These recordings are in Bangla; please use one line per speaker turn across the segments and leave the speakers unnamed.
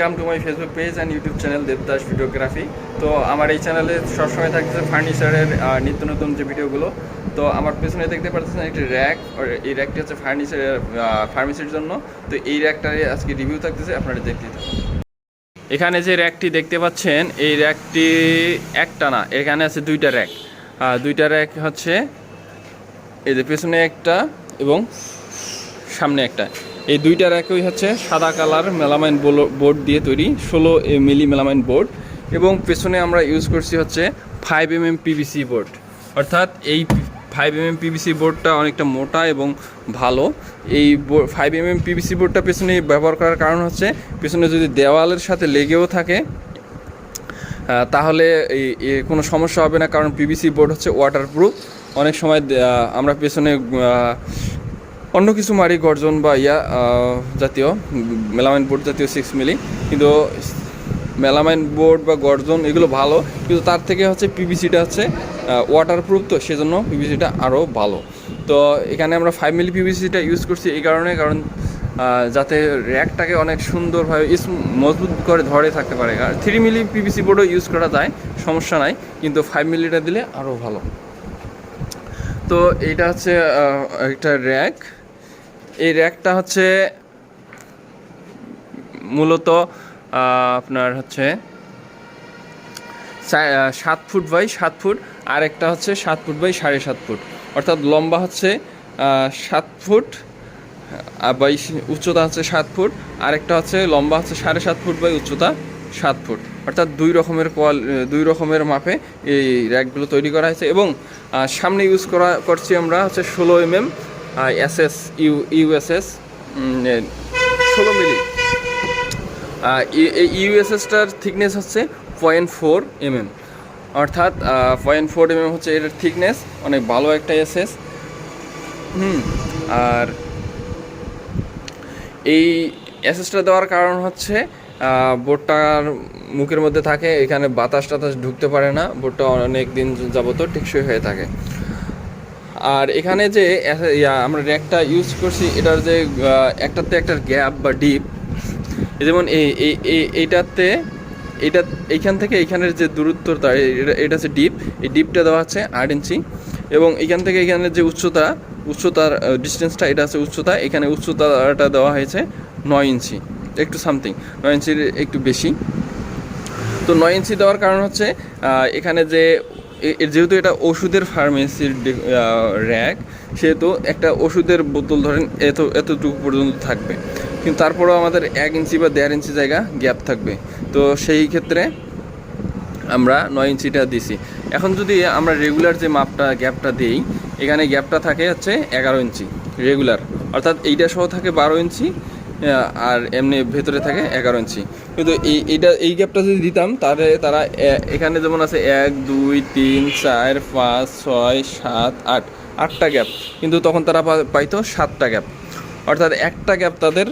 Come to my Facebook page and YouTube channel Devdas videography তো আমার এই চ্যানেলে সবসময় থাকছে ফার্নিচারের নিত্য নতুন যে ভিডিওগুলো। তো আমার পেছনে দেখতে পাচ্ছেন একটি র্যাক এই র্যাকটি হচ্ছে ফার্নিচারের ফার্মেসির জন্য। তো এই র্যাকটারে আজকে রিভিউ থাকতেছে, আপনারা দেখতে থাকুন। এখানে যে র্যাকটি দেখতে পাচ্ছেন, এই র্যাকটি একটা না, এখানে আছে দুইটা র্যাক দুইটা র্যাক হচ্ছে, এই যে পেছনে একটা এবং সামনে একটা। এই দুইটার একই হচ্ছে সাদা কালার মেলামাইন বোর্ড দিয়ে তৈরি, ষোলো মিলি মেলামাইন বোর্ড। এবং পেছনে আমরা ইউজ করছি হচ্ছে five M M PVC board অর্থাৎ এই ফাইভ এম এম পিভিসি বোর্ডটা অনেকটা মোটা এবং ভালো। এই ফাইভ এম এম পিভিসি বোর্ডটা পেছনে ব্যবহার করার কারণ হচ্ছে পেছনে যদি দেওয়ালের সাথে লেগেও থাকে তাহলে কোনো সমস্যা হবে না। কারণ পিভিসি বোর্ড হচ্ছে ওয়াটারপ্রুফ অনেক সময় আমরা পেছনে অন্য কিছু মারি গর্জন বা ইয়া জাতীয়, মেলামাইন বোর্ড জাতীয় সিক্স মিলি। কিন্তু মেলামাইন বোর্ড বা গর্জন এগুলো ভালো, কিন্তু তার থেকে হচ্ছে পিভিসিটা হচ্ছে ওয়াটারপ্রুফ তো সেজন্য পিভিসিটা আরও ভালো। তো এখানে আমরা ফাইভ মিলি পিভিসিটা ইউজ করছি এই কারণে, কারণ যাতে র্যাকটাকে অনেক সুন্দরভাবে মজবুত করে ধরে থাকতে পারে। আর থ্রি মিলি পিভিসি বোর্ডও ইউজ করা যায়, সমস্যা নাই, কিন্তু ফাইভ মিলিটা দিলে আরও ভালো। তো এইটা হচ্ছে একটা র্যাক এই র্যাকটা হচ্ছে মূলত আপনার হচ্ছে সাত ফুট বাই সাত ফুট আর একটা হচ্ছে সাত ফুট বাই সাড়ে সাত ফুট। অর্থাৎ লম্বা হচ্ছে সাত ফুট বাই উচ্চতা হচ্ছে সাত ফুট আর একটা হচ্ছে লম্বা হচ্ছে সাড়ে সাত ফুট বাই উচ্চতা সাত ফুট। অর্থাৎ দুই রকমের কোয়াল, দুই রকমের মাপে এই র্যাকগুলো তৈরি করা হয়েছে এবং সামনে ইউজ করা, করছি আমরা হচ্ছে ষোলো M M S S, U USS ষোলো মিলি। ইউএসএসটার থিকনেস হচ্ছে পয়েন্ট ফোর এমএম অর্থাৎ পয়েন্ট ফোর এমএম হচ্ছে এর থিকনেস অনেক ভালো একটা এসএস হুম, আর এই এসএসটা দেওয়ার কারণ হচ্ছে বোর্ডটার মুখের মধ্যে থাকে, এখানে বাতাস টাতাস ঢুকতে পারে না বোর্ডটা অনেক দিন যাবত টেকসই হয়ে থাকে। আর এখানে যে আমরা র্যাকটা ইউজ করছি, এটার যে একটাতে একটা গ্যাপ বা ডিপ যেমন এই, এই- এই- এইটাতে এটা এইখান থেকে এইখানের যে দূরত্বটা এটা- হচ্ছে ডিপ এই ডিপটা দেওয়া আছে আট ইঞ্চি, এবং এখান থেকে এখানের যে উচ্চতা, উচ্চতার ডিস্টেন্সটা এটা আছে উচ্চতা, এখানে উচ্চতাটা দেওয়া হয়েছে নয় ইঞ্চি, একটু সামথিং নয় ইঞ্চির একটু বেশি। তো নয় ইঞ্চি দেওয়ার কারণ হচ্ছে এখানে যে যেহেতু এটা ওষুধের ফার্মেসির র্যাক সেহেতু একটা ওষুধের বোতল ধরেন এত, এতটুকু পর্যন্ত থাকবে। কিন্তু তারপরেও আমাদের এক ইঞ্চি বা দেড় ইঞ্চি জায়গা গ্যাপ থাকবে। তো সেই ক্ষেত্রে আমরা নয় ইঞ্চিটা দিছি। এখন যদি আমরা রেগুলার যে মাপটা গ্যাপটা দিই, এখানে গ্যাপটা থাকে হচ্ছে এগারো ইঞ্চি রেগুলার অর্থাৎ এইটা সহ থাকে বারো ইঞ্চি আর এমনি ভেতরে থাকে এগারো ইঞ্চি। কিন্তু এই, এইটা, এই গ্যাপটা যদি দিতাম, তাহলে তারা এখানে যেমন আছে এক, দুই, তিন, চার, পাঁচ, ছয়, সাত, আট, আটটা গ্যাপ কিন্তু তখন তারা পাইতো সাতটা গ্যাপ অর্থাৎ একটা গ্যাপ তাদের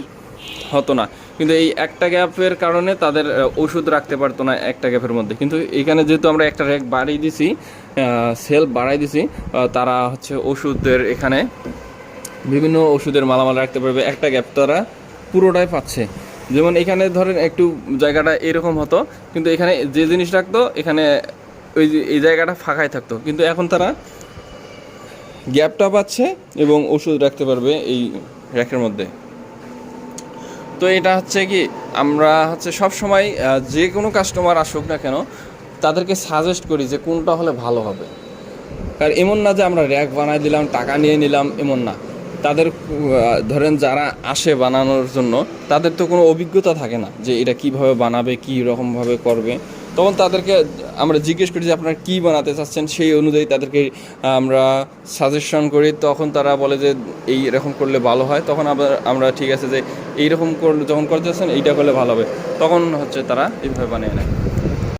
হতো না। কিন্তু এই একটা গ্যাপের কারণে তাদের ওষুধ রাখতে পারতো না একটা গ্যাপের মধ্যে। কিন্তু এখানে যেহেতু আমরা একটা র্যাক বাড়িয়ে দিছি সেল বাড়াই দিছি তারা হচ্ছে ওষুধের এখানে বিভিন্ন ওষুধের মালামাল রাখতে পারবে। একটা গ্যাপ তারা পুরোটাই পাচ্ছে। যেমন এখানে ধরেন একটু জায়গাটা এরকম হতো, কিন্তু এখানে যে জিনিস রাখতো, এখানে ওই এই জায়গাটা ফাঁকাই থাকতো। কিন্তু এখন তারা গ্যাপটা পাচ্ছে এবং ওষুধ রাখতে পারবে এই র্যাকের মধ্যে। তো এটা হচ্ছে কি, আমরা হচ্ছে সব সময় যে কোনো কাস্টমার আসুক না কেন, তাদেরকে সাজেস্ট করি যে কোনটা হলে ভালো হবে। কারণ এমন না যে আমরা র্যাক বানাই দিলাম, টাকা নিয়ে নিলাম, এমন না। তাদের ধরেন যারা আসে বানানোর জন্য, তাদের তো কোনো অভিজ্ঞতা থাকে না যে এটা কীভাবে বানাবে, কী রকমভাবে করবে। তখন তাদেরকে আমরা জিজ্ঞেস করি যে আপনারা কী বানাতে চাচ্ছেন? সেই অনুযায়ী তাদেরকে আমরা সাজেশন করি। তখন তারা বলে যে এই এরকম করলে ভালো হয়। তখন আবার আমরা ঠিক আছে যে এইরকম করলে, যখন করতে চাচ্ছেন, এইটা করলে ভালো হবে। তখন হচ্ছে তারা এইভাবে বানিয়ে নেয়।